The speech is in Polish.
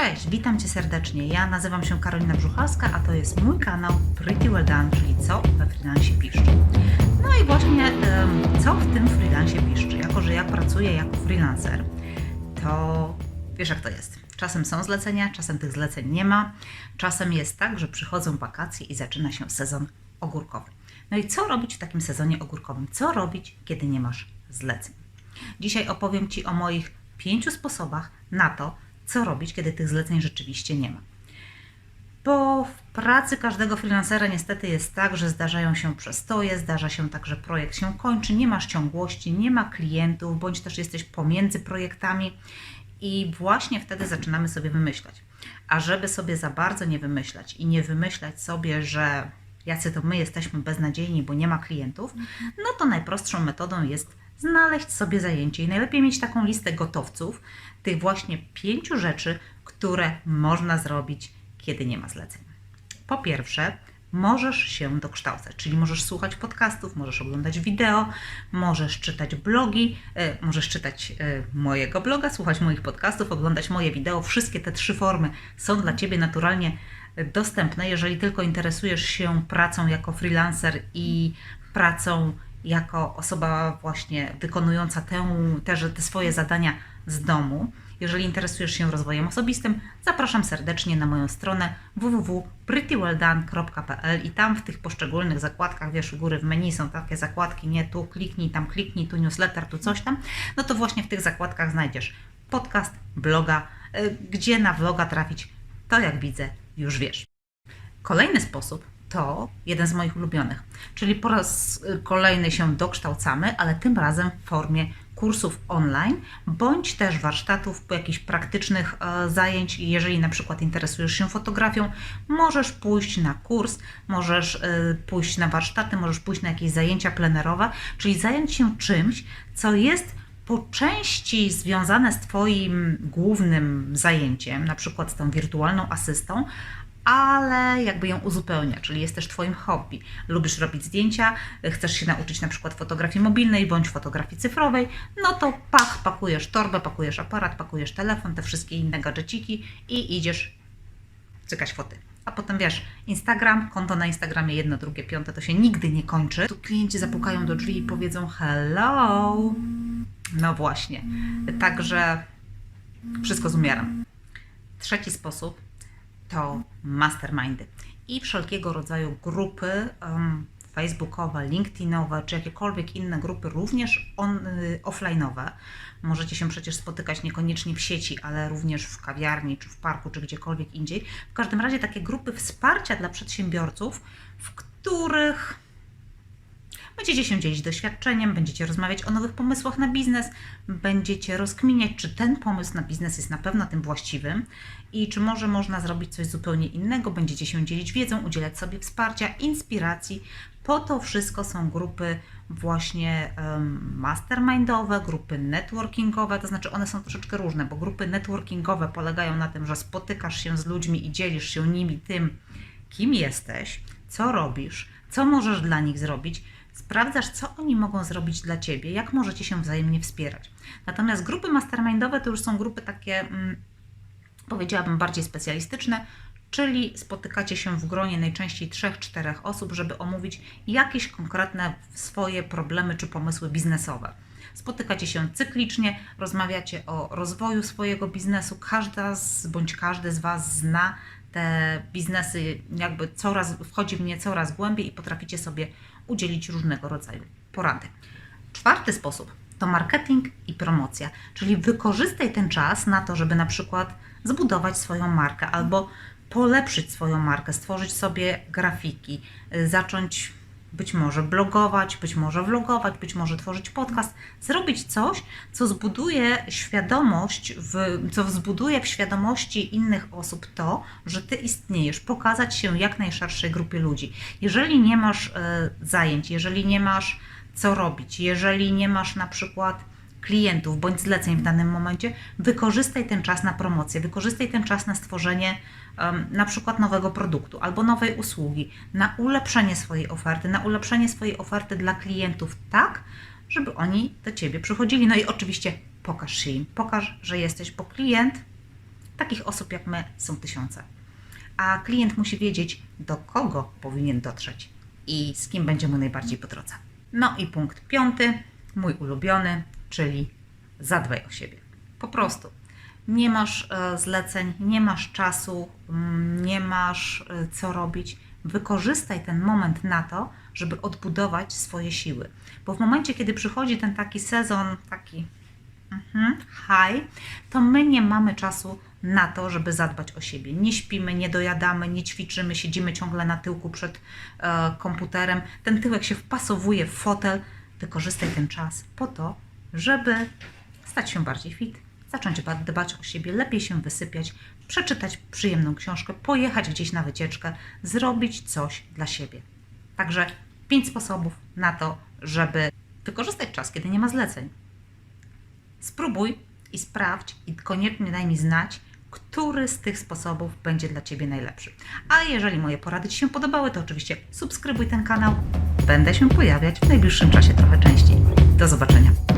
Cześć, witam Cię serdecznie. Ja nazywam się Karolina Brzuchalska, a to jest mój kanał Pretty Well Done, czyli co we freelancie piszczy. No i właśnie co w tym freelancie piszczy. Jako, że ja pracuję jako freelancer, to wiesz jak to jest. Czasem są zlecenia, czasem tych zleceń nie ma. Czasem jest tak, że przychodzą wakacje i zaczyna się sezon ogórkowy. No i co robić w takim sezonie ogórkowym? Co robić, kiedy nie masz zleceń? Dzisiaj opowiem Ci o moich pięciu sposobach na to, co robić, kiedy tych zleceń rzeczywiście nie ma. Bo w pracy każdego freelancera niestety jest tak, że zdarzają się przestoje, zdarza się tak, że projekt się kończy, nie masz ciągłości, nie ma klientów, bądź też jesteś pomiędzy projektami i właśnie wtedy zaczynamy sobie wymyślać. A żeby sobie za bardzo nie wymyślać i nie wymyślać sobie, że jacy to my jesteśmy beznadziejni, bo nie ma klientów, no to najprostszą metodą jest znaleźć sobie zajęcie i najlepiej mieć taką listę gotowców, tych właśnie pięciu rzeczy, które można zrobić, kiedy nie ma zleceń. Po pierwsze, możesz się dokształcać, czyli możesz słuchać podcastów, możesz oglądać wideo, możesz czytać blogi, e, możesz czytać e, mojego bloga, słuchać moich podcastów, oglądać moje wideo. Wszystkie te trzy formy są dla Ciebie naturalnie dostępne, jeżeli tylko interesujesz się pracą jako freelancer i pracą jako osoba właśnie wykonująca te, te swoje zadania z domu. Jeżeli interesujesz się rozwojem osobistym, zapraszam serdecznie na moją stronę www.prettywelldone.pl i tam w tych poszczególnych zakładkach, wiesz, u góry w menu są takie zakładki, nie tu kliknij, tam kliknij, tu newsletter, tu coś tam, no to właśnie w tych zakładkach znajdziesz podcast, bloga, y, gdzie na vloga trafić, to jak widzę, już wiesz. Kolejny sposób to jeden z moich ulubionych, czyli po raz y, kolejny się dokształcamy, ale tym razem w formie kursów online, bądź też warsztatów, jakichś praktycznych e, zajęć. Jeżeli na przykład interesujesz się fotografią, możesz pójść na kurs, możesz e, pójść na warsztaty, możesz pójść na jakieś zajęcia plenerowe, czyli zająć się czymś, co jest po części związane z Twoim głównym zajęciem, na przykład z tą wirtualną asystą, ale jakby ją uzupełnia, czyli jest też Twoim hobby. Lubisz robić zdjęcia, chcesz się nauczyć na przykład fotografii mobilnej bądź fotografii cyfrowej, no to pach, pakujesz torbę, pakujesz aparat, pakujesz telefon, te wszystkie inne gadżeciki i idziesz cykać foty. A potem wiesz, Instagram, konto na Instagramie, jedno, drugie, piąte, to się nigdy nie kończy. Tu klienci zapukają do drzwi i powiedzą hello. No właśnie. Także wszystko z umiarem. Trzeci sposób to mastermindy i wszelkiego rodzaju grupy um, facebookowe, linkedinowe, czy jakiekolwiek inne grupy, również on, y, offline'owe. Możecie się przecież spotykać niekoniecznie w sieci, ale również w kawiarni, czy w parku, czy gdziekolwiek indziej. W każdym razie takie grupy wsparcia dla przedsiębiorców, w których Będziecie się dzielić doświadczeniem, będziecie rozmawiać o nowych pomysłach na biznes, będziecie rozkminiać, czy ten pomysł na biznes jest na pewno tym właściwym i czy może można zrobić coś zupełnie innego. Będziecie się dzielić wiedzą, udzielać sobie wsparcia, inspiracji. Po to wszystko są grupy właśnie mastermindowe, grupy networkingowe, to znaczy one są troszeczkę różne, bo grupy networkingowe polegają na tym, że spotykasz się z ludźmi i dzielisz się nimi tym, kim jesteś, co robisz, co możesz dla nich zrobić sprawdzasz, co oni mogą zrobić dla ciebie, jak możecie się wzajemnie wspierać. Natomiast grupy mastermindowe to już są grupy takie, mm, powiedziałabym, bardziej specjalistyczne, czyli spotykacie się w gronie najczęściej 3-4 osób, żeby omówić jakieś konkretne swoje problemy czy pomysły biznesowe. Spotykacie się cyklicznie, rozmawiacie o rozwoju swojego biznesu. Każda z bądź każdy z Was zna te biznesy, jakby coraz wchodzi w nie coraz głębiej i potraficie sobie udzielić różnego rodzaju porady. Czwarty sposób to marketing i promocja, czyli wykorzystaj ten czas na to, żeby na przykład zbudować swoją markę albo polepszyć swoją markę, stworzyć sobie grafiki, zacząć być może blogować, być może vlogować, być może tworzyć podcast, zrobić coś, co zbuduje świadomość, w, co wzbuduje w świadomości innych osób to, że ty istniejesz, pokazać się jak najszerszej grupie ludzi. Jeżeli nie masz y, zajęć, jeżeli nie masz co robić, jeżeli nie masz na przykład klientów bądź zleceń w danym momencie, wykorzystaj ten czas na promocję, wykorzystaj ten czas na stworzenie um, na przykład nowego produktu albo nowej usługi, na ulepszenie swojej oferty, na ulepszenie swojej oferty dla klientów tak, żeby oni do Ciebie przychodzili. No i oczywiście pokaż się im, pokaż, że jesteś, bo klient Takich osób jak my są tysiące. A klient musi wiedzieć, do kogo powinien dotrzeć i z kim będzie mu najbardziej po drodze. No i punkt piąty, mój ulubiony, czyli zadbaj o siebie. Po prostu. Nie masz e, zleceń, nie masz czasu, mm, nie masz e, co robić. Wykorzystaj ten moment na to, żeby odbudować swoje siły. Bo w momencie, kiedy przychodzi ten taki sezon, taki mhm, high, to my nie mamy czasu na to, żeby zadbać o siebie. Nie śpimy, nie dojadamy, nie ćwiczymy, siedzimy ciągle na tyłku przed e, komputerem. Ten tyłek się wpasowuje w fotel. Wykorzystaj ten czas po to, żeby stać się bardziej fit, zacząć ba- dbać o siebie, lepiej się wysypiać, przeczytać przyjemną książkę, pojechać gdzieś na wycieczkę, zrobić coś dla siebie. Także pięć sposobów na to, żeby wykorzystać czas, kiedy nie ma zleceń. Spróbuj i sprawdź i koniecznie daj mi znać, który z tych sposobów będzie dla Ciebie najlepszy. A jeżeli moje porady Ci się podobały, to oczywiście subskrybuj ten kanał. Będę się pojawiać w najbliższym czasie trochę częściej. Do zobaczenia.